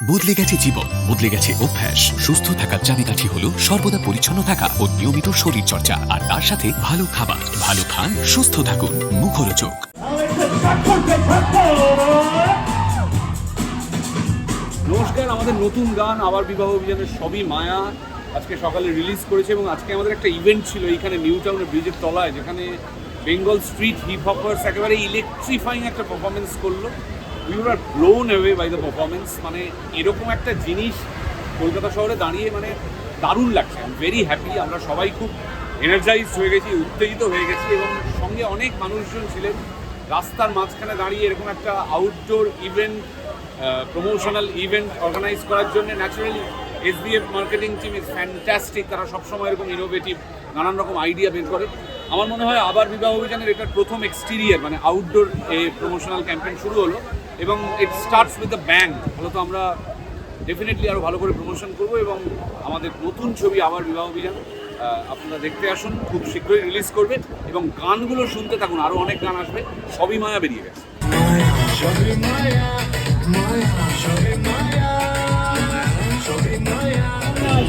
বদলে গেছে জীবন, বদলে গেছে অভ্যাস। সুস্থ থাকার চাবিকাঠি হলো সর্বদা পরিচ্ছন্ন থাকা ও নিয়মিত শরীর চর্চা আর তার সাথে ভালো খাবার, ভালো খান, সুস্থ থাকুন মুখরোচক। নমস্কার, আমাদের নতুন গান, আবার বিবাহ অভিযানের সবই মায়া। আজকে সকালে রিলিজ করেছে এবং আজকে আমাদের একটা ইভেন্ট ছিল এইখানে নিউ টাউনের ব্রিজের তলায়, যেখানে বেঙ্গল স্ট্রিট হিপ হপার্স একেবারে ইলেকট্রিফাইং একটা পারফরমেন্স করল। We are blown away by the performance মানে এরকম একটা জিনিস কলকাতা শহরে দাঁড়িয়ে মানে দারুণ লাগছে। আই এম ভেরি হ্যাপি আমরা সবাই খুব এনার্জাইজ হয়ে গেছি, উত্তেজিত হয়ে গেছি এবং সঙ্গে অনেক মানুষজন ছিলেন। রাস্তার মাঝখানে দাঁড়িয়ে এরকম একটা outdoor event promotional event organise করার জন্য naturally SBF marketing team is fantastic তারা সবসময় এরকম ইনোভেটিভ নানান রকম আইডিয়া বের করে। আমার মনে হয় আবার বিবাহ অভিযানের এটার প্রথম এক্সটিরিয়ার মানে আউটডোর এ প্রমোশনাল ক্যাম্পেইন শুরু হলো। এবং it starts with the bang ফলত আমরা ডেফিনেটলি আরও ভালো করে প্রমোশন করব এবং আমাদের নতুন ছবি আবার বিবাহ অভিযান আপনারা দেখতে আসুন খুব শীঘ্রই রিলিজ করবে এবং গানগুলো শুনতে থাকুন আরও অনেক গান আসবে সবই মায়া বেরিয়ে গেছে।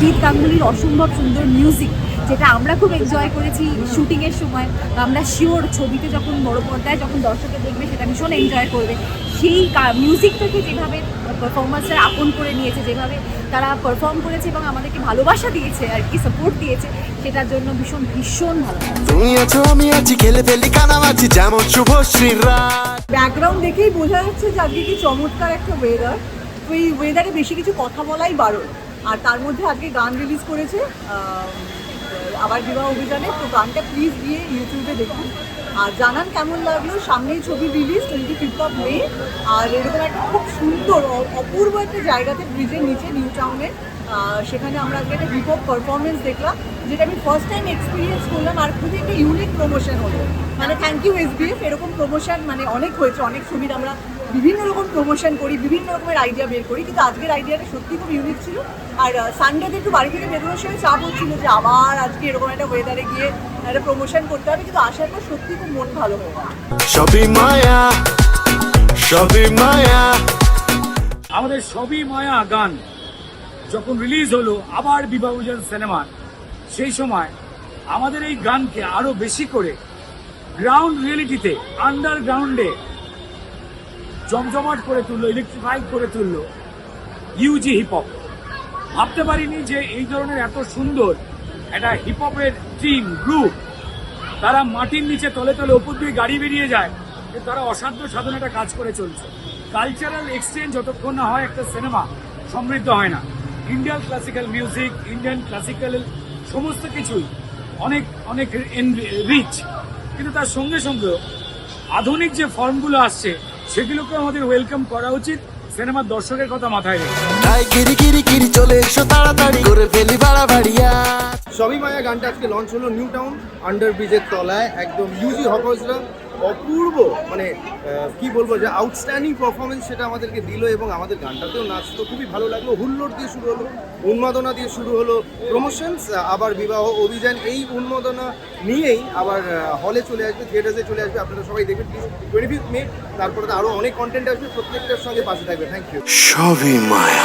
জিৎ গাঙ্গুলির অসম্ভব সুন্দর মিউজিক যেটা আমরা খুব এনজয় করেছি শুটিংয়ের সময়। বা আমরা শিওর ছবিতে যখন বড় পর্দায় যখন দর্শকে দেখবে সেটা ভীষণ এনজয় করবে। সেই মিউজিকটাকে যেভাবে পারফরমেন্সরা আপন করে নিয়েছে যেভাবে তারা পারফর্ম করেছে এবং আমাদেরকে ভালোবাসা দিয়েছে আর কি সাপোর্ট দিয়েছে সেটার জন্য ভীষণ ভীষণ ভালো তুমি আছো আমি আছি খেলে ফেলি কানামাছি যেমন ব্যাকগ্রাউন্ড দেখেই বোঝা যাচ্ছে যে আজকে কি চমৎকার একটা ওয়েদার তো এই ওয়েদারে বেশি কিছু কথা বলাই বারণ। আর তার মধ্যে আজকে গান রিলিজ করেছে আবার বিবাহ অভিযানে। তো গানটা প্লিজ গিয়ে ইউটিউবে দেখুন। আর জানান কেমন লাগল? সামনে ছবি release twenty fifth of May আর এরকম একটা খুব সুন্দর অপূর্ব একটা জায়গাতে ব্রিজের নিচে নিউ টাউনের সেখানে আমরা আজকে একটা হিপ হপ পারফরমেন্স দেখলাম, যেটা আমি ফার্স্ট টাইম এক্সপিরিয়েন্স করলাম আর খুবই একটা ইউনিক প্রমোশন হলো। মানে থ্যাংক ইউ এস এরকম প্রমোশন মানে অনেক হয়েছে, অনেক ছবির আমরা বিভিন্ন রকম প্রমোশন করি বিভিন্ন রকমের আইডিয়া বের করি কিন্তু আজকের আইডিয়াটা সত্যি খুব ইউনিক ছিল। আর সানডেতে একটু বাড়ি থেকে বেরোনোর সময় চাপ হচ্ছিল যে আবার আজকে এরকম একটা ওয়েদারে গিয়ে একটা প্রমোশন করতে হবে কিন্তু আসার পর সত্যি খুব মন ভালো হয়ে সবই মায়া সবই মায়া। আমাদের সবই মায়া গান যখন রিলিজ হলো আবার বিবাহজন সিনেমা সেই সময় আমাদের এই গানকে আরও বেশি করে গ্রাউন্ড রিয়েলিটিতে আন্ডারগ্রাউন্ডে জমজমাট করে তুললো ইলেকট্রিফাই করে তুললো। ইউজি হিপ হপ ভাবতে পারিনি যে এই ধরনের এত সুন্দর একটা হিপ হপের টিম গ্রুপ তারা মাটির নিচে তলে তলে ওপর দিয়ে গাড়ি বেরিয়ে যায়, যে তারা অসাধ্য সাধন একটা কাজ করে চলছে। কালচারাল এক্সচেঞ্জ যতক্ষণ না হয় একটা সিনেমা সমৃদ্ধ হয় না। Indian classical music Indian classical সমস্ত কিছুই অনেক অনেক রিচ কিন্তু তার সঙ্গে সঙ্গে আধুনিক যে ফর্মগুলো আসছে সেগুলোকে আমাদের ওয়েলকাম করা উচিত। সিনেমার দর্শকের কথা মাথায় রেখে। তাই কিরি কিরি কিরি চলে এসো তাড়াতাড়ি করে ফেলি বাড়াবাড়িয়া সবই মায়া গানটা আজকে লঞ্চ হলো নিউ টাউন আন্ডার ব্রিজের তলায় একদম ইউজি হকার্সরা অপূর্ব মানে কি বলব, যে আউটস্ট্যান্ডিং পারফরমেন্স সেটা আমাদেরকে দিল এবং আমাদের গানটাতেও নাচতো খুবই ভালো লাগল। হুল্লোড় দিয়ে শুরু হলো, উন্মাদনা দিয়ে শুরু হলো প্রমোশনস আবার বিবাহ অভিযান। এই উন্মাদনা নিয়েই আবার হলে চলে আসবে থিয়েটার্সে চলে আসবে। আপনারা সবাই দেখবেন প্লিজ টোয়েন্টি ফিফথ মে তারপরে আরও অনেক কন্টেন্ট আসবে। প্রত্যেকটার সঙ্গে পাশে থাকবে। থ্যাংক ইউ সবই মায়া।